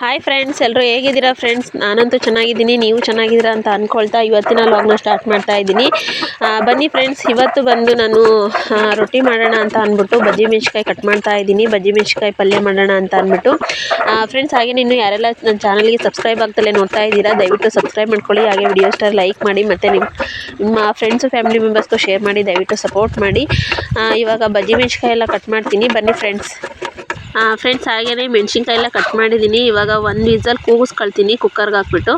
Hi friends ಎಲ್ಲರೂ ಹೇಗಿದ್ದೀರಾ friends ನಾನಂತೂ ಚೆನ್ನಾಗಿದ್ದೀನಿ, ನೀವು ಚೆನ್ನಾಗಿದ್ದೀರಾ ಅಂತ ಅಂದ್ಕೊಳ್ತಾ ಇವತ್ತಿನ ಲಾಗ್ನ ಸ್ಟಾರ್ಟ್ ಮಾಡ್ತಾ ಇದ್ದೀನಿ. ಬನ್ನಿ ಫ್ರೆಂಡ್ಸ್ ಇವತ್ತು ಬಂದು ನಾನು ರೊಟ್ಟಿ ಮಾಡೋಣ ಅಂತ ಅಂದ್ಬಿಟ್ಟು ಬಜ್ಜಿ ಮೆಣಸಿಕಾಯಿ ಕಟ್ ಮಾಡ್ತಾ ಇದ್ದೀನಿ, ಬಜ್ಜಿ ಮೆಣಸಿಕಾಯಿ ಪಲ್ಯ ಮಾಡೋಣ ಅಂತ ಅಂದ್ಬಿಟ್ಟು ಫ್ರೆಂಡ್ಸ್ ಹಾಗೆ ನೀನು ಯಾರೆಲ್ಲ ನನ್ನ ಚಾನಲ್ಗೆ ಸಬ್ಸ್ಕ್ರೈಬ್ ಆಗ್ತಲೇ ನೋಡ್ತಾ ಇದ್ದೀರಾ, ದಯವಿಟ್ಟು ಸಬ್ಸ್ಕ್ರೈಬ್ ಮಾಡ್ಕೊಳ್ಳಿ, ಹಾಗೆ ವಿಡಿಯೋ ಸ್ಟಾರ್ ಲೈಕ್ ಮಾಡಿ, ಮತ್ತು ನಿಮ್ಮ ನಿಮ್ಮ ಫ್ರೆಂಡ್ಸು ಫ್ಯಾಮಿಲಿ ಮೆಂಬರ್ಸ್ಗೂ ಶೇರ್ ಮಾಡಿ, ದಯವಿಟ್ಟು ಸಪೋರ್ಟ್ ಮಾಡಿ. ಇವಾಗ ಬಜ್ಜಿ ಮೆಣಸಿಕಾಯಿ ಎಲ್ಲ ಕಟ್ ಮಾಡ್ತೀನಿ. ಬನ್ನಿ ಫ್ರೆಂಡ್ಸ್ ಫ್ರೆಂಡ್ಸ್ ಹಾಗೆಯೇ ಮೆಣಸಿನ್ಕಾಯಿ ಎಲ್ಲ ಕಟ್ ಮಾಡಿದ್ದೀನಿ ಇವಾಗ ಒಂದು ವಿಸಲ್ ಕೂಗಿಸ್ಕೊಳ್ತೀನಿ ಕುಕ್ಕರ್ಗೆ ಹಾಕ್ಬಿಟ್ಟು.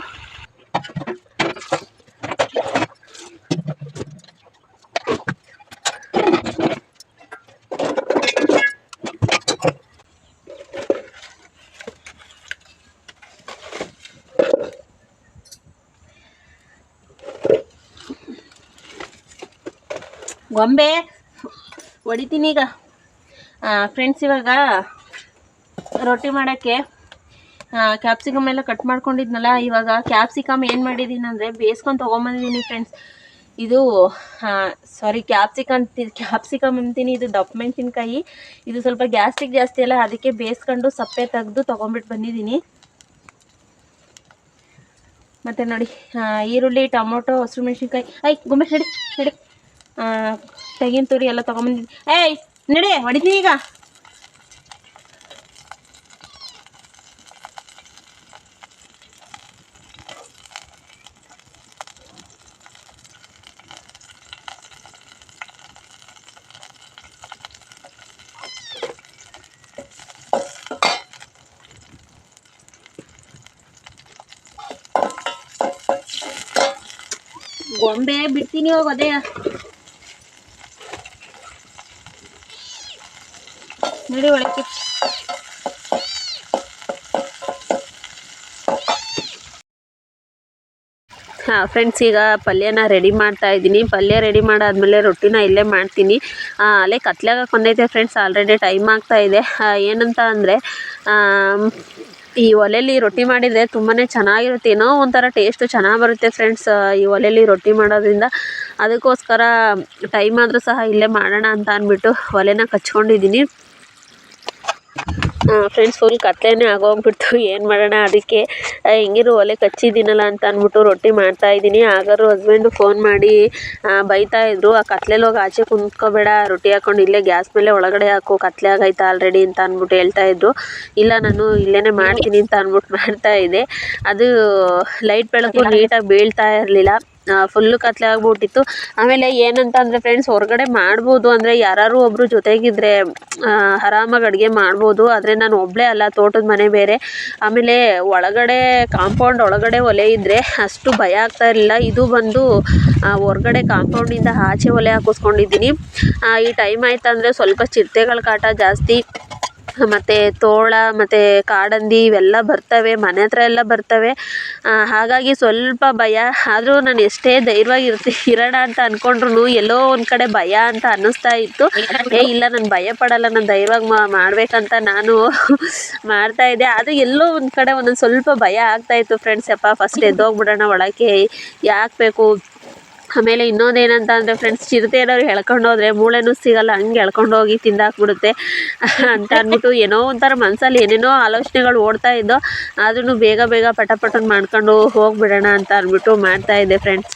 ಗೊಂಬೆ ಹೊಡಿತೀನಿ ಈಗ. ಫ್ರೆಂಡ್ಸ್ ಇವಾಗ ರೊಟ್ಟಿ ಮಾಡೋಕ್ಕೆ ಕ್ಯಾಪ್ಸಿಕಮ್ ಎಲ್ಲ ಕಟ್ ಮಾಡ್ಕೊಂಡಿದ್ನಲ್ಲ, ಇವಾಗ ಕ್ಯಾಪ್ಸಿಕಮ್ ಏನು ಮಾಡಿದ್ದೀನಿ ಅಂದರೆ ಬೇಯಿಸ್ಕೊಂಡು ತೊಗೊಂಬಂದಿದ್ದೀನಿ ಫ್ರೆಂಡ್ಸ್ ಇದು ಸಾರಿ ಕ್ಯಾಪ್ಸಿಕಮ್ ಕ್ಯಾಪ್ಸಿಕಮ್ ಅಂತೀನಿ, ಇದು ದಪ್ಪ ಮೆಣಸಿನ್ಕಾಯಿ. ಇದು ಸ್ವಲ್ಪ ಗ್ಯಾಸ್ಟ್ರಿಕ್ ಜಾಸ್ತಿ ಅಲ್ಲ, ಅದಕ್ಕೆ ಬೇಯಿಸ್ಕೊಂಡು ಸಪ್ಪೆ ತೆಗೆದು ತೊಗೊಂಬಿಟ್ಟು ಬಂದಿದ್ದೀನಿ ಮತ್ತು ನೋಡಿ ಈರುಳ್ಳಿ, ಟೊಮೊಟೊ, ಹಸಿರು ಮೆಣಸಿನ್ಕಾಯಿ. ಐ ಗುಮ್ಮೆ ನಡಿ ನಡಿ. ತೆಂಗಿನ ತುರಿ ಎಲ್ಲ ತೊಗೊಂಬಂದಿದ್ದೀನಿ ಏಯ್, ನಡಿ, ಹೊಡಿತೀನಿ ಈಗ. ಗೊಂಬೆ ಬಿಡ್ತೀನಿ ಇವಾಗ ಅದೇ. ನೋಡಿ ಒಳಕ್ಕೆ. ಹಾಂ ಫ್ರೆಂಡ್ಸ್ ಈಗ ಪಲ್ಯನ ರೆಡಿ ಮಾಡ್ತಾ ಇದ್ದೀನಿ. ಪಲ್ಯ ರೆಡಿ ಮಾಡಾದ್ಮೇಲೆ ರೊಟ್ಟಿನ ಇಲ್ಲೇ ಮಾಡ್ತೀನಿ. ಅಲ್ಲೇ ಕತ್ಲಾಗ ಬಂದೈತೆ ಫ್ರೆಂಡ್ಸ್ ಆಲ್ರೆಡಿ ಟೈಮ್ ಆಗ್ತಾ ಇದೆ. ಏನಂತ ಅಂದರೆ ಈ ಒಲೆಯಲ್ಲಿ ರೊಟ್ಟಿ ಮಾಡಿದರೆ ತುಂಬಾ ಚೆನ್ನಾಗಿರುತ್ತೆ. ಏನೋ ಒಂಥರ ಟೇಸ್ಟು ಚೆನ್ನಾಗಿ ಬರುತ್ತೆ ಫ್ರೆಂಡ್ಸ್ ಈ ಒಲೆಯಲ್ಲಿ ರೊಟ್ಟಿ ಮಾಡೋದ್ರಿಂದ. ಅದಕ್ಕೋಸ್ಕರ ಟೈಮ್ ಆದರೂ ಸಹ ಇಲ್ಲೇ ಮಾಡೋಣ ಅಂತ ಅಂದ್ಬಿಟ್ಟು ಒಲೆನ ಕಚ್ಕೊಂಡಿದ್ದೀನಿ. Friends full ಕತ್ಲೆನೇ ಆಗೋಗ್ಬಿಡ್ತು. ಏನು ಮಾಡೋಣ ಅದಕ್ಕೆ? ಹೆಂಗಿದ್ರು ಹೆಂಗಿರು ಒಲೆ ಕಚ್ಚಿದ್ದೀನಲ್ಲ ಅಂತ ಅಂದ್ಬಿಟ್ಟು ರೊಟ್ಟಿ ಮಾಡ್ತಾ ಇದ್ದೀನಿ. ಆಗಾರು ಹಸ್ಬೆಂಡು ಫೋನ್ ಮಾಡಿ ಬೈತಾ ಇದ್ರು. ಆ ಕತ್ಲೆಲಿ ಹೋಗಿ ಆಚೆ ಕುಂತ್ಕೋಬೇಡ ರೊಟ್ಟಿ ಹಾಕೊಂಡು ಇಲ್ಲೇ ಗ್ಯಾಸ್ ಮೇಲೆ ಒಳಗಡೆ ಹಾಕು ಕತ್ಲೆ ಆಗೈತಾ ಆಲ್ರೆಡಿ ಅಂತ ಅಂದ್ಬಿಟ್ಟು ಹೇಳ್ತಾ ಇದ್ರು. ಇಲ್ಲ ನಾನು ಇಲ್ಲೇ ಮಾಡ್ತೀನಿ ಅಂತ ಅಂದ್ಬಿಟ್ಟು ಮಾಡ್ತಾ ಇದ್ದೆ ಅದು ಲೈಟ್ ಬೆಳಕು ನೀಟಾಗಿ ಬೀಳ್ತಾ ಇರಲಿಲ್ಲ. ಫುಲ್ಲು ಕತ್ಲೆ ಆಗ್ಬಿಟ್ಟಿತ್ತು. ಆಮೇಲೆ ಏನಂತ ಅಂದರೆ ಫ್ರೆಂಡ್ಸ್ ಹೊರಗಡೆ ಮಾಡ್ಬೋದು. ಅಂದರೆ ಯಾರು ಒಬ್ಬರು ಜೊತೆಗಿದ್ರೆ ಆರಾಮಾಗಿ ಅಡುಗೆ ಮಾಡ್ಬೋದು. ಆದರೆ ನಾನು ಒಬ್ಬಳೇ ಅಲ್ಲ, ತೋಟದ ಮನೆ ಬೇರೆ. ಆಮೇಲೆ ಒಳಗಡೆ ಕಾಂಪೌಂಡ್ ಒಳಗಡೆ ಒಲೆ ಇದ್ದರೆ ಅಷ್ಟು ಭಯ ಆಗ್ತಾ ಇರಲಿಲ್ಲ. ಇದು ಬಂದು ಹೊರ್ಗಡೆ ಕಾಂಪೌಂಡಿಂದ ಆಚೆ ಒಲೆ ಹಾಕಿಸ್ಕೊಂಡಿದ್ದೀನಿ ಈ ಟೈಮ್ ಆಯ್ತಂದರೆ ಸ್ವಲ್ಪ ಚಿರತೆಗಳ ಕಾಟ ಜಾಸ್ತಿ. ಮತ್ತು ತೋಳ, ಮತ್ತು ಕಾಡಂದಿ ಇವೆಲ್ಲ ಬರ್ತವೆ, ಮನೆ ಹತ್ರ ಎಲ್ಲ ಬರ್ತವೆ. ಹಾಗಾಗಿ ಸ್ವಲ್ಪ ಭಯ. ಆದರೂ ನಾನು ಎಷ್ಟೇ ಧೈರ್ಯವಾಗಿ ಇರ್ತಿ ಇರೋಣ ಅಂತ ಅಂದ್ಕೊಂಡ್ರು ಎಲ್ಲೋ ಒಂದು ಕಡೆ ಭಯ ಅಂತ ಅನ್ನಿಸ್ತಾ ಇತ್ತು. ಏ, ಇಲ್ಲ, ನಾನು ಭಯ ಪಡಲ್ಲ, ನಾನು ಧೈರ್ಯವಾಗಿ ಮಾಡಬೇಕಂತ ನಾನು ಮಾಡ್ತಾ ಇದ್ದೆ. ಆದರೆ ಎಲ್ಲೋ ಒಂದು ಕಡೆ ಒಂದೊಂದು ಸ್ವಲ್ಪ ಭಯ ಆಗ್ತಾ ಇತ್ತು. ಫ್ರೆಂಡ್ಸ್ ಯಪ್ಪ ಫಸ್ಟ್ ಎದ್ದೋಗ್ಬಿಡೋಣ ಒಳಕ್ಕೆ. ಯಾಕೆ ಬೇಕು? ಆಮೇಲೆ ಇನ್ನೊಂದು ಏನಂತ ಅಂದರೆ ಫ್ರೆಂಡ್ಸ್ ಚಿರತೆ ಏನಾದ್ರು ಎಳ್ಕೊಂಡು ಹೋದ್ರೆ ಮೂಳೆನೂ ಸಿಗಲ್ಲ, ಹಂಗೆ ಎಳ್ಕೊಂಡು ಹೋಗಿ ತಿಂದಾಕ್ಬಿಡುತ್ತೆ ಅಂತ ಅಂದ್ಬಿಟ್ಟು ಏನೋ ಒಂಥರ ಮನಸ್ಸಲ್ಲಿ ಏನೇನೋ ಆಲೋಚನೆಗಳು ಓಡ್ತಾ ಇದ್ದೋ ಆದ್ರೂ ಬೇಗ ಬೇಗ ಪಟ ಪಟನ್ ಮಾಡ್ಕೊಂಡು ಹೋಗಿಬಿಡೋಣ ಅಂತ ಅಂದ್ಬಿಟ್ಟು ಮಾಡ್ತಾ ಇದ್ದೆ ಫ್ರೆಂಡ್ಸ್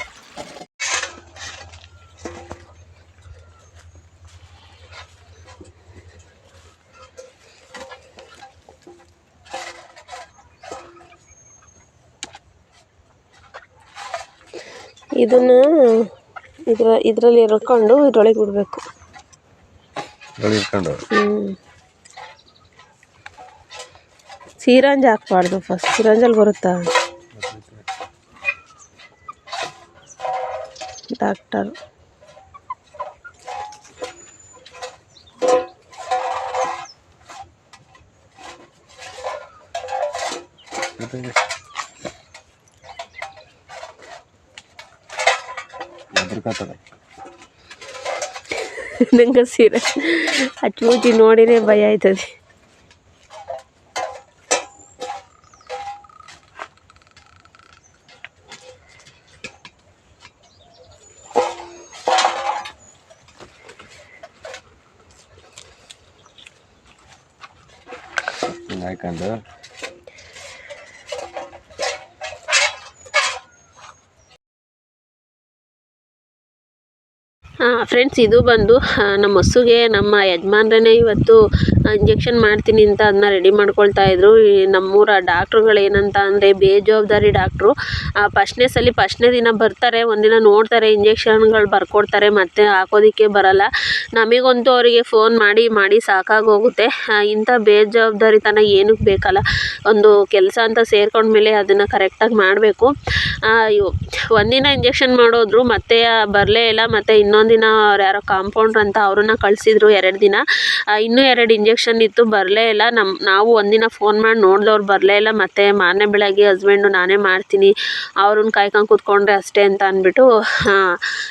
ಇದನ್ನು ಇದ್ರ ಇದರಲ್ಲಿ ಎರ್ಕೊಂಡು ಇದ್ರೊಳಗೆ ಬಿಡಬೇಕು. ಇಟ್ಕೊಂಡು? ಹ್ಞೂ ಸೀರಂಜ್ ಹಾಕ್ಬಾರ್ದು ಫಸ್ಟ್ ಸೀರಂಜಲ್ಲಿ ಬರುತ್ತಾ? ಡಾಕ್ಟರ್ ಜೊತೆಗೆ ಹೆದ್ರಿಕತ್ತದ ನಂಗೆ ಸೀರೆ ಹಚ್ಚುಮುಚ್ಚಿ ನೋಡಿನೇ ಭಯ ಆಯ್ತದೆ. ಹಿಂಗೆ ಹಾಕೊಂಡು ಫ್ರೆಂಡ್ಸ್ ಇದು ಬಂದು ನಮ್ಮ ಹಸುಗೆ ನಮ್ಮ ಯಜಮಾನ್ರೇ ಇವತ್ತು ಇಂಜೆಕ್ಷನ್ ಮಾಡ್ತೀನಿ ಅಂತ ಅದನ್ನ ರೆಡಿ ಮಾಡ್ಕೊಳ್ತಾ ಇದ್ರು. ಈ ನಮ್ಮೂರ ಡಾಕ್ಟ್ರುಗಳು ಏನಂತ ಅಂದರೆ ಬೇಜವಾಬ್ದಾರಿ ಡಾಕ್ಟ್ರು. ಫಸ್ಟ್ನೇ ಸಲ ಫಸ್ಟ್ನೇ ದಿನ ಬರ್ತಾರೆ, ಒಂದಿನ ನೋಡ್ತಾರೆ, ಇಂಜೆಕ್ಷನ್ಗಳು ಬರ್ಕೊಡ್ತಾರೆ, ಮತ್ತೆ ಹಾಕೋದಕ್ಕೆ ಬರಲ್ಲ. ನಮಗಂತೂ ಅವರಿಗೆ ಫೋನ್ ಮಾಡಿ ಮಾಡಿ ಸಾಕಾಗೋಗುತ್ತೆ. ಇಂಥ ಬೇಜವಾಬ್ದಾರಿತನ ಏನಕ್ಕೆ ಬೇಕಲ್ಲ. ಒಂದು ಕೆಲಸ ಅಂತ ಸೇರ್ಕೊಂಡ್ಮೇಲೆ ಅದನ್ನು ಕರೆಕ್ಟಾಗಿ ಮಾಡಬೇಕು. ಒಂದಿನ ಇಂಜೆಕ್ಷನ್ ಮಾಡೋದ್ರು, ಮತ್ತೆ ಬರಲೇ ಇಲ್ಲ, ಮತ್ತು ಇನ್ನೊಂದಿನ ದಿನ ಅವ್ರು ಯಾರೋ ಕಾಂಪೌಂಡ್ರ್ ಅಂತ ಅವ್ರನ್ನ ಕಳಿಸಿದ್ರು, ಎರಡು ದಿನ. ಇನ್ನೂ ಎರಡು ಇಂಜೆಕ್ಷನ್ ಇತ್ತು ಬರಲೇ ಇಲ್ಲ. ನಮ್ಮ ನಾವು ಒಂದಿನ ಫೋನ್ ಮಾಡಿ ನೋಡಿದವ್ರು ಬರಲೇ ಇಲ್ಲ. ಮತ್ತು ಮಾರನೇ ಬೆಳಗ್ಗೆ ಹಸ್ಬೆಂಡು ನಾನೇ ಮಾಡ್ತೀನಿ. ಅವ್ರನ್ನ ಕಾಯ್ಕೊಂಡು ಕೂತ್ಕೊಂಡ್ರೆ ಅಷ್ಟೇ ಅಂತ ಅಂದ್ಬಿಟ್ಟು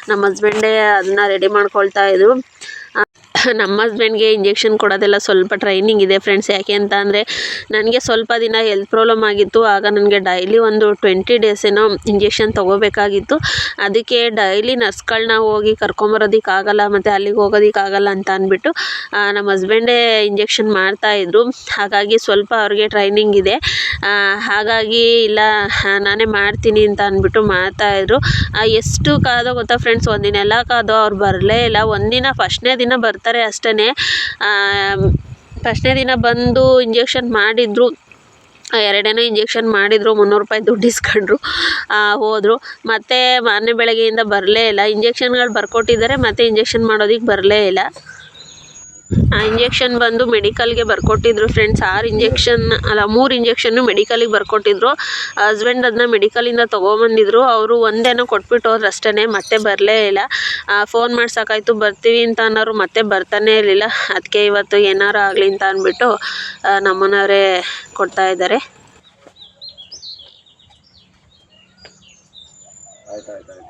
ನಮ್ಮ ಹಸ್ಬೆಂಡೇ ಅದನ್ನ ರೆಡಿ ಮಾಡ್ಕೊಳ್ತಾ ಇದ್ರು. ಆ, ನಮ್ಮ ಹಸ್ಬೆಂಡ್ಗೆ ಇಂಜೆಕ್ಷನ್ ಕೊಡೋದೆಲ್ಲ ಸ್ವಲ್ಪ ಟ್ರೈನಿಂಗ್ ಇದೆ ಫ್ರೆಂಡ್ಸ್ ಯಾಕೆ ಅಂತ ಅಂದರೆ ನನಗೆ ಸ್ವಲ್ಪ ದಿನ ಹೆಲ್ತ್ ಪ್ರಾಬ್ಲಮ್ ಆಗಿತ್ತು. ಆಗ ನನಗೆ ಡೈಲಿ ಒಂದು ಟ್ವೆಂಟಿ ಡೇಸ್ ಏನೋ ಇಂಜೆಕ್ಷನ್ ತೊಗೋಬೇಕಾಗಿತ್ತು. ಅದಕ್ಕೆ ಡೈಲಿ ನರ್ಸ್ಗಳನ್ನ ಹೋಗಿ ಕರ್ಕೊಂಬರೋದಕ್ಕಾಗಲ್ಲ ಮತ್ತು ಅಲ್ಲಿಗೆ ಹೋಗೋದಕ್ಕಾಗಲ್ಲ ಅಂತ ಅಂದ್ಬಿಟ್ಟು ನಮ್ಮ ಹಸ್ಬೆಂಡೇ ಇಂಜೆಕ್ಷನ್ ಮಾಡ್ತಾಯಿದ್ರು ಹಾಗಾಗಿ ಸ್ವಲ್ಪ ಅವ್ರಿಗೆ ಟ್ರೈನಿಂಗ್ ಇದೆ. ಹಾಗಾಗಿ ಇಲ್ಲ ನಾನೇ ಮಾಡ್ತೀನಿ ಅಂತ ಅಂದ್ಬಿಟ್ಟು ಮಾಡ್ತಾಯಿದ್ರು ಎಷ್ಟು ಕಾದೋ ಗೊತ್ತಾ ಫ್ರೆಂಡ್ಸ್ ಒಂದಿನ ಎಲ್ಲ ಕಾದೋ, ಅವ್ರು ಬರಲೇ ಇಲ್ಲ. ಒಂದಿನ ಫಸ್ಟ್ನೇ ದಿನ ಬರ್ತಾರೆ. ಅಷ್ಟೇ ಫಸ್ಟ್ನೇ ದಿನ ಬಂದು ಇಂಜೆಕ್ಷನ್ ಮಾಡಿದರು. ಎರಡನೇ ಇಂಜೆಕ್ಷನ್ ಮಾಡಿದರು, ಮುನ್ನೂರು ರೂಪಾಯಿ ದುಡ್ಡು ಇಸ್ಕೊಂಡ್ರು. ಹೋದರು. ಮತ್ತು ಮಾರನೇ ಬೆಳಗ್ಗೆಯಿಂದ ಬರಲೇ ಇಲ್ಲ. ಇಂಜೆಕ್ಷನ್ಗಳು ಬರ್ಕೊಟ್ಟಿದ್ದಾರೆ, ಮತ್ತು ಇಂಜೆಕ್ಷನ್ ಮಾಡೋದಕ್ಕೆ ಬರಲೇ ಇಲ್ಲ. ಆ ಇಂಜೆಕ್ಷನ್ ಬಂದು ಮೆಡಿಕಲ್ಗೆ ಬರ್ಕೊಟ್ಟಿದ್ರು ಫ್ರೆಂಡ್ಸ್ ಆರು ಇಂಜೆಕ್ಷನ್ ಅಲ್ಲ, ಮೂರು ಇಂಜೆಕ್ಷನ್ನು ಮೆಡಿಕಲಿಗೆ ಬರ್ಕೊಟ್ಟಿದ್ರು. ಹಸ್ಬೆಂಡ್ ಅದನ್ನ ಮೆಡಿಕಲಿಂದ ತೊಗೊಬಂದಿದ್ರು. ಅವರು ಒಂದೇನೋ ಕೊಟ್ಬಿಟ್ಟು ಹೋದ್ರು ಅಷ್ಟೇ ಮತ್ತೆ ಬರಲೇ ಇಲ್ಲ. ಫೋನ್ ಮಾಡಿ ಬರ್ತೀವಿ ಅಂತ ಅನ್ನೋರು ಮತ್ತೆ ಬರ್ತಾನೆ ಇರಲಿಲ್ಲ. ಅದಕ್ಕೆ ಇವತ್ತು ಏನಾರು ಆಗಲಿ ಅಂತ ಅಂದ್ಬಿಟ್ಟು ನಮ್ಮನವರೇ ಕೊಡ್ತಾ ಇದ್ದಾರೆ. ಆಯ್ತು ಆಯ್ತು.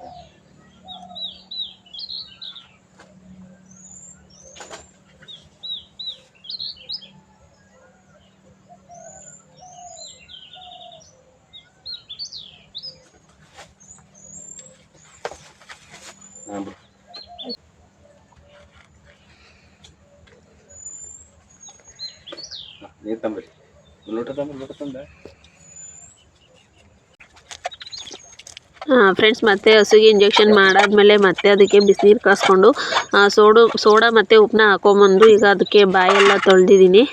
ತಂದೆ? ಫ್ರೆಂಡ್ಸ್ ಮತ್ತೆ ಹಸುಗೆ ಇಂಜೆಕ್ಷನ್ ಮಾಡಾದ್ಮೇಲೆ ಮತ್ತೆ ಅದಕ್ಕೆ ಬಿಸಿನೀರು ಕಾಸ್ಕೊಂಡು ಸೋಡು, ಸೋಡಾ ಮತ್ತೆ ಉಪ್ಪನ್ನ ಹಾಕೊಂಬಂದು ಈಗ ಅದಕ್ಕೆ ಬಾಯೆಲ್ಲ ತೊಳೆದಿದ್ದೀನಿ.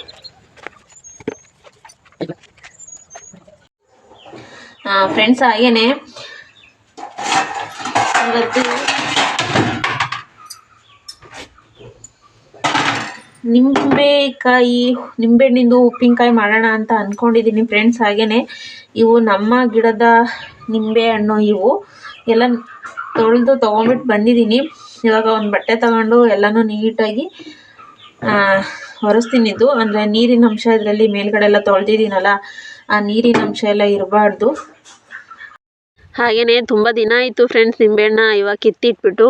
ಫ್ರೆಂಡ್ಸ್ ಹಾಗೇನೆ. ಇವತ್ತು ನಿಂಬೆಕಾಯಿ, ನಿಂಬೆಹಣ್ಣಿಂದು ಉಪ್ಪಿನಕಾಯಿ ಮಾಡೋಣ ಅಂತ ಅಂದ್ಕೊಂಡಿದ್ದೀನಿ ಫ್ರೆಂಡ್ಸ್ ಹಾಗೇನೆ ಇವು ನಮ್ಮ ಗಿಡದ ನಿಂಬೆ ಹಣ್ಣು ಇವು. ಎಲ್ಲ ತೊಳೆದು ತೊಗೊಂಬಿಟ್ಟು ಬಂದಿದ್ದೀನಿ. ಇವಾಗ ಒಂದು ಬಟ್ಟೆ ತಗೊಂಡು ಎಲ್ಲನೂ ನೀಟಾಗಿ ಒರೆಸ್ತೀನಿ ಇದು. ಅಂದರೆ ನೀರಿನ ಅಂಶ ಇದರಲ್ಲಿ ಮೇಲ್ಗಡೆ ಎಲ್ಲ ತೊಳೆದಿದ್ದೀನಲ್ಲ, ಆ ನೀರಿನ ಅಂಶ ಎಲ್ಲ ಇರಬಾರ್ದು. ಹಾಗೆಯೇ ತುಂಬ ದಿನ ಆಯಿತು ಫ್ರೆಂಡ್ಸ್ ನಿಂಬೆಹಣ್ಣ ಇವಾಗ ಕಿತ್ತಿಟ್ಬಿಟ್ಟು.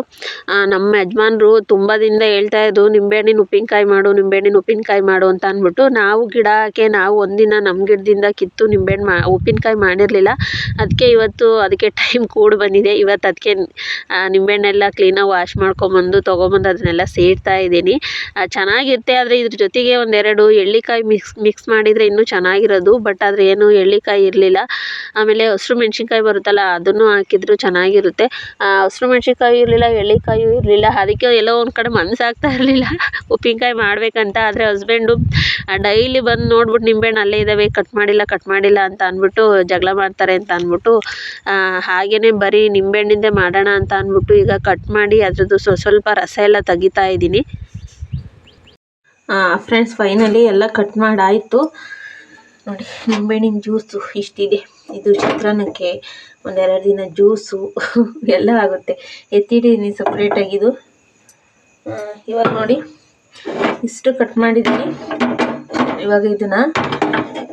ನಮ್ಮ ಯಜಮಾನ್ರು ತುಂಬ ದಿನದಿಂದ ಹೇಳ್ತಾ ಇದ್ರು, ನಿಂಬೆಹಣ್ಣಿನ ಉಪ್ಪಿನಕಾಯಿ ಮಾಡು, ನಿಂಬೆಹಣ್ಣಿನ ಉಪ್ಪಿನಕಾಯಿ ಮಾಡು ಅಂತ ಅಂದ್ಬಿಟ್ಟು ನಾವು ಗಿಡ ಹಾಕಿ, ನಾವು ಒಂದಿನ ನಮ್ಮ ಗಿಡದಿಂದ ಕಿತ್ತು ನಿಂಬೆಹಣ್ಣು ಮಾ, ಉಪ್ಪಿನಕಾಯಿ ಮಾಡಿರಲಿಲ್ಲ. ಅದಕ್ಕೆ ಇವತ್ತು ಅದಕ್ಕೆ ಟೈಮ್ ಕೂಡಿ ಬಂದಿದೆ. ಇವತ್ತು ಅದಕ್ಕೆ ನಿಂಬೆಹಣ್ಣೆಲ್ಲ ಕ್ಲೀನಾಗಿ ವಾಶ್ ಮಾಡ್ಕೊಂಬಂದು, ತೊಗೊಂಬಂದು ಅದನ್ನೆಲ್ಲ ಸೇರ್ತಾ ಇದ್ದೀನಿ. ಚೆನ್ನಾಗಿರುತ್ತೆ, ಆದರೆ ಇದ್ರ ಜೊತೆಗೆ ಒಂದೆರಡು ಎಳ್ಳಿಕಾಯಿ ಮಿಕ್ಸ್ ಮಿಕ್ಸ್ ಮಾಡಿದರೆ ಇನ್ನೂ ಚೆನ್ನಾಗಿರೋದು. ಬಟ್ ಆದರೆ ಏನು ಎಳ್ಳಿಕಾಯಿ ಇರಲಿಲ್ಲ. ಆಮೇಲೆ ಹಸಿರು ಮೆಣಸಿನ್ಕಾಯಿ ಬರುತ್ತಲ್ಲ ಅದನ್ನು ಹಾಕಿದ್ರು ಚೆನ್ನಾಗಿರುತ್ತೆ. ಹಸಿರು ಮೆಣ್ಸಿನ್ಕಾಯೂ ಇರಲಿಲ್ಲ, ಎಳ್ಳಿಕಾಯೂ ಇರಲಿಲ್ಲ, ಅದಕ್ಕೆ ಎಲ್ಲೋ ಒಂದು ಕಡೆ ಮನಸ್ಸಾಗ್ತಾ ಇರಲಿಲ್ಲ. ಉಪ್ಪಿನಕಾಯಿ ಮಾಡಬೇಕಂತ ಆದರೆ ಹಸ್ಬೆಂಡು ಡೈಲಿ ಬಂದು ನೋಡ್ಬಿಟ್ಟು ನಿಂಬೆಹಣ್ಣು ಅಲ್ಲೇ ಇದ್ದಾವೆ ಕಟ್ ಮಾಡಿಲ್ಲ ಕಟ್ ಮಾಡಿಲ್ಲ ಅಂತ ಅಂದ್ಬಿಟ್ಟು ಜಗಳ ಮಾಡ್ತಾರೆ ಅಂತ ಅಂದ್ಬಿಟ್ಟು ಹಾಗೆಯೇ ಬರೀ ನಿಂಬೆಹಣ್ಣಿಂದೇ ಮಾಡೋಣ ಅಂತ ಅಂದ್ಬಿಟ್ಟು ಈಗ ಕಟ್ ಮಾಡಿ ಅದರದ್ದು ಸ್ವ, ಸ್ವಲ್ಪ ರಸ ಎಲ್ಲ ತೆಗಿತಾ ಇದ್ದೀನಿ. ಫ್ರೆಂಡ್ಸ್ ಫೈನಲಿ ಎಲ್ಲ ಕಟ್ ಮಾಡಾಯಿತು. ನೋಡಿ ನಿಂಬೆಹಣ್ಣಿನ ಜ್ಯೂಸು ಇಷ್ಟಿದೆ. ಇದು ಚಿತ್ರಾನ್ನಕ್ಕೆ. ಒಂದೆರಡು ದಿನ ಜ್ಯೂಸು ಎಲ್ಲ ಆಗುತ್ತೆ. ಎತ್ತಿಟ್ಟಿದ್ದೀನಿ ಸಪ್ರೇಟಾಗಿ ಇದು ಇವಾಗ ನೋಡಿ. ಇಷ್ಟು ಕಟ್ ಮಾಡಿದ್ದೀನಿ. ಇವಾಗ ಇದನ್ನು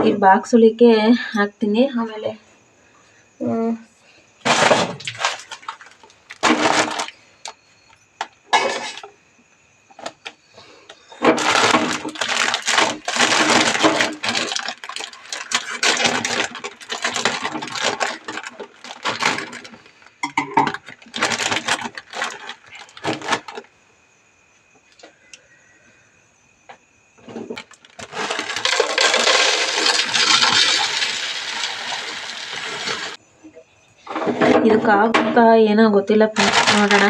ಈ ಬಾಕ್ಸ್ ಒಳಕ್ಕೆ ಹಾಕ್ತೀನಿ. ಆಮೇಲೆ ಆ, ಇದಕ್ಕಾಗುತ್ತಾ ಏನೋ ಗೊತ್ತಿಲ್ಲ ಫ್ರೆಂಡ್ಸ್ ನೋಡೋಣ.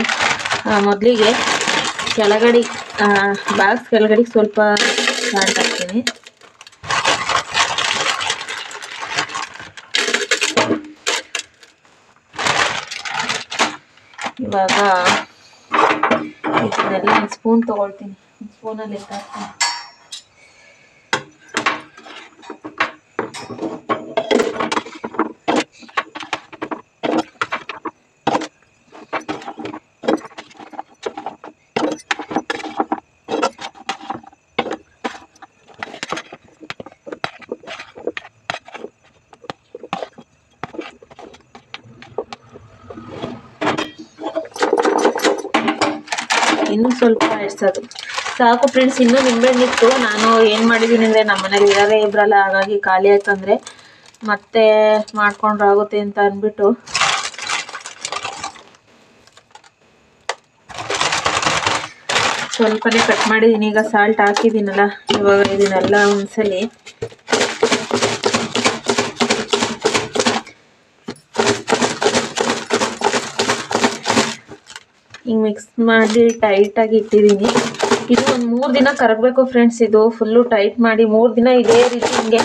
ಮೊದಲಿಗೆ ಕೆಳಗಡೆ ಬಾಕ್ಸ್ ಕೆಳಗಡೆ ಸ್ವಲ್ಪ ಸಾಲ್ಟ್ ಹಾಕ್ತೀನಿ ಇವಾಗ ಸ್ಪೂನ್ ತಗೊಳ್ತೀನಿ. ಸ್ಪೂನಲ್ಲಿ ಎತ್ತಾಕ್ತೀನಿ ಇನ್ನೂ ಎಡ್ಸೋದು ಸಾಕು ಫ್ರೆಂಡ್ಸ್ ಇನ್ನೂ ನಿಂಬೆಹಣ್ಣಿತ್ತು ನಾನು ಏನು ಮಾಡಿದ್ದೀನಿ ಅಂದರೆ ನಮ್ಮ ಮನೇಲಿ ಇರೋದೇ ಇಬ್ಬರಲ್ಲ ಹಾಗಾಗಿ ಖಾಲಿ ಆಯ್ತಂದರೆ ಮತ್ತೆ ಮಾಡ್ಕೊಂಡ್ರೆ ಆಗುತ್ತೆ ಅಂತ ಅಂದ್ಬಿಟ್ಟು. ಸ್ವಲ್ಪನೇ ಕಟ್ ಮಾಡಿದ್ದೀನಿ ಈಗ ಸಾಲ್ಟ್ ಹಾಕಿದ್ದೀನಲ್ಲ ಇವಾಗ ಇದನ್ನೆಲ್ಲ ಒಂದ್ಸಲಿ ಹಿಂಗೆ ಮಿಕ್ಸ್ ಮಾಡಿ ಟೈಟಾಗಿ ಇಟ್ಟಿದ್ದೀನಿ. ಇದು ಒಂದು ಮೂರು ದಿನ ಕರಗಬೇಕು ಫ್ರೆಂಡ್ಸ್ ಇದು ಫುಲ್ಲು ಟೈಟ್ ಮಾಡಿ ಮೂರು ದಿನ ಇದೇ ರೀತಿ ಹಿಂಗೆ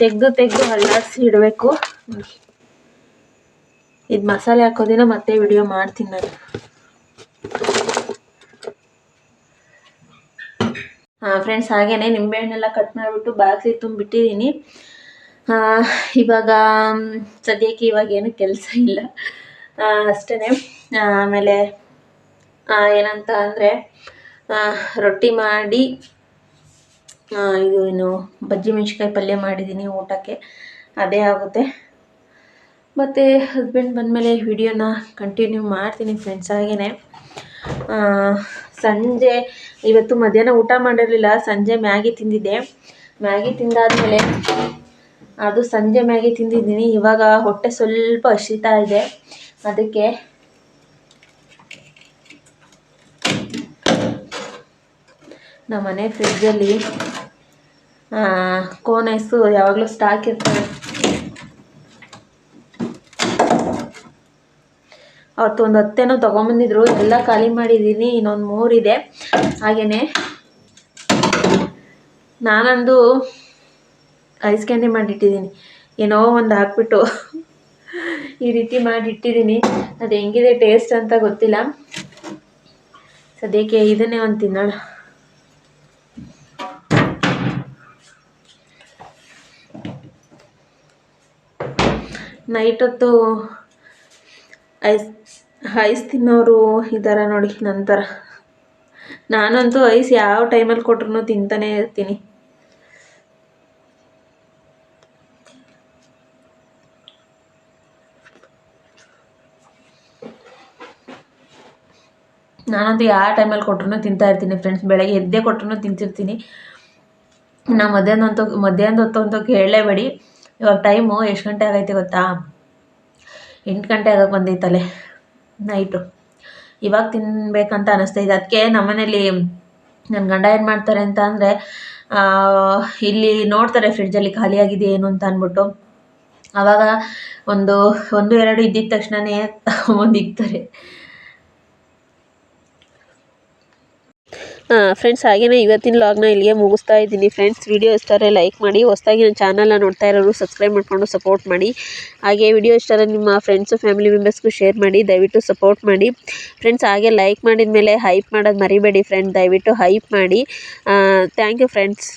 ತೆಗೆದು ತೆಗೆದು ಹಳ್ಳಾಡಿಸಿ ಇಡಬೇಕು. ಇದು ಮಸಾಲೆ ಹಾಕೋದಿನ ಮತ್ತೆ ವಿಡಿಯೋ ಮಾಡ್ತೀನಿ ನಾನು. ಹಾಂ ಫ್ರೆಂಡ್ಸ್ ಹಾಗೇನೆ ನಿಂಬೆಹಣ್ಣೆಲ್ಲ ಕಟ್ ಮಾಡಿಬಿಟ್ಟು ಬಾಕ್ಸಿಗೆ ತುಂಬಿಟ್ಟಿದ್ದೀನಿ ಇವಾಗ, ಸದ್ಯಕ್ಕೆ ಇವಾಗ ಏನು ಕೆಲಸ ಇಲ್ಲ. ಅಷ್ಟೇ ಆಮೇಲೆ ಏನಂತ ಅಂದರೆ ರೊಟ್ಟಿ ಮಾಡಿ ಇದು ಏನು, ಬಜ್ಜಿ ಮೆಣ್ಸಿನ್ಕಾಯಿ ಪಲ್ಯ ಮಾಡಿದ್ದೀನಿ ಊಟಕ್ಕೆ. ಅದೇ ಆಗುತ್ತೆ. ಮತ್ತು ಹಸ್ಬೆಂಡ್ ಬಂದಮೇಲೆ ವಿಡಿಯೋನ ಕಂಟಿನ್ಯೂ ಮಾಡ್ತೀನಿ ಫ್ರೆಂಡ್ಸ್ ಹಾಗೆಯೇ ಸಂಜೆ, ಇವತ್ತು ಮಧ್ಯಾಹ್ನ ಊಟ ಮಾಡಿರಲಿಲ್ಲ, ಸಂಜೆ ಮ್ಯಾಗಿ ತಿಂದಿದ್ದೆ. ಮ್ಯಾಗಿ ತಿಂದಾದಮೇಲೆ, ಅದು ಸಂಜೆ ಮ್ಯಾಗಿ ತಿಂದಿದ್ದೀನಿ. ಇವಾಗ ಹೊಟ್ಟೆ ಸ್ವಲ್ಪ ಹಸಿತಾ ಇದೆ. ಅದಕ್ಕೆ ನಮ್ಮ ಮನೆ ಫ್ರಿಜ್ಜಲ್ಲಿ ಕೋನ್ ಐಸು ಯಾವಾಗಲೂ ಸ್ಟಾಕ್ ಇರ್ತವೆ ಅವತ್ತು ಒಂದು ಹತ್ತೇನೋ ತೊಗೊಂಬಂದಿದ್ರು, ಎಲ್ಲ ಖಾಲಿ ಮಾಡಿದ್ದೀನಿ ಇನ್ನೊಂದು ಮೂರಿದೆ ಹಾಗೆಯೇ ನಾನಂದು ಐಸ್ ಕ್ಯಾಂಡಿ ಮಾಡಿಟ್ಟಿದ್ದೀನಿ ಏನೋ ಒಂದು ಹಾಕ್ಬಿಟ್ಟು ಈ ರೀತಿ ಮಾಡಿಟ್ಟಿದ್ದೀನಿ ಅದು ಹೆಂಗಿದೆ ಟೇಸ್ಟ್ ಅಂತ ಗೊತ್ತಿಲ್ಲ. ಸದ್ಯಕ್ಕೆ ಇದನ್ನೇ ಒಂದು ತಿನ್ನೋಣ. ನೈಟ್ ಹೊತ್ತು ಐಸ್ ಐಸ್ ತಿನ್ನೋರು ಇದ್ದಾರೆ ನೋಡಿ ನಂತರ. ನಾನಂತೂ ಐಸ್ ಯಾವ ಟೈಮಲ್ಲಿ ಕೊಟ್ರು ತಿಂತಾನೆ ಇರ್ತೀನಿ. ನಾನಂತೂ ಯಾವ ಟೈಮಲ್ಲಿ ಕೊಟ್ರು ತಿಂತಾ ಇರ್ತೀನಿ ಫ್ರೆಂಡ್ಸ್. ಬೆಳಗ್ಗೆ ಎದ್ದೇ ಕೊಟ್ರು ತಿಂತಿರ್ತೀನಿ. ನಾ ಮಧ್ಯಾಹ್ನ ಅಂತೂ ಮಧ್ಯಾಹ್ನದ ಹೊತ್ತು ಅಂತೂ ಕೇಳಲೇಬೇಡಿ. ಇವಾಗ ಟೈಮು ಎಷ್ಟು ಗಂಟೆ ಆಗೈತೆ ಗೊತ್ತಾ? ಎಂಟು ಗಂಟೆ ಆಗಕ್ಕೆ ಬಂದೈತಲೆ ನೈಟು ಇವಾಗ ತಿನ್ನಬೇಕಂತ ಇದೆ. ಅದಕ್ಕೆ ನಮ್ಮನೇಲಿ ನನ್ನ ಗಂಡ ಏನು ಮಾಡ್ತಾರೆ ಅಂತ ಅಂದರೆ ಇಲ್ಲಿ ನೋಡ್ತಾರೆ ಫ್ರಿಡ್ಜಲ್ಲಿ ಖಾಲಿಯಾಗಿದೆ ಏನು ಅಂತ ಅಂದ್ಬಿಟ್ಟು. ಆವಾಗ ಒಂದು ಒಂದು, ಎರಡು ಇದ್ದಿದ್ದ ತಕ್ಷಣವೇ ಒಂದು ಇಕ್ತಾರೆ. ಫ್ರೆಂಡ್ಸ್ ಹಾಗೆಯೇ ಇವತ್ತಿನ ಲಾಗ್ನ ಇಲ್ಲಿಗೆ ಮುಗಿಸ್ತಾ ಇದ್ದೀನಿ. ಫ್ರೆಂಡ್ಸ್ ವಿಡಿಯೋ ಇಷ್ಟ ಆದರೆ ಲೈಕ್ ಮಾಡಿ, ಹೊಸ್ದಾಗಿ ನನ್ನ ಚಾನಲ್ನ ನೋಡ್ತಾ ಇರೋರು ಸಬ್ಸ್ಕ್ರೈಬ್ ಮಾಡಿಕೊಂಡು ಸಪೋರ್ಟ್ ಮಾಡಿ. ಹಾಗೆ ವಿಡಿಯೋ ಇಷ್ಟ ಆದರೆ ನಿಮ್ಮ ಫ್ರೆಂಡ್ಸು ಫ್ಯಾಮಿಲಿ ಮೆಂಬರ್ಸ್ಗೂ ಶೇರ್ ಮಾಡಿ, ದಯವಿಟ್ಟು ಸಪೋರ್ಟ್ ಮಾಡಿ. ಫ್ರೆಂಡ್ಸ್ ಹಾಗೆ ಲೈಕ್ ಮಾಡಿದ ಮೇಲೆ ಹೈಪ್ ಮಾಡೋದು ಮರಿಬೇಡಿ ಫ್ರೆಂಡ್ ದಯವಿಟ್ಟು ಹೈಪ್ ಮಾಡಿ. Thank you friends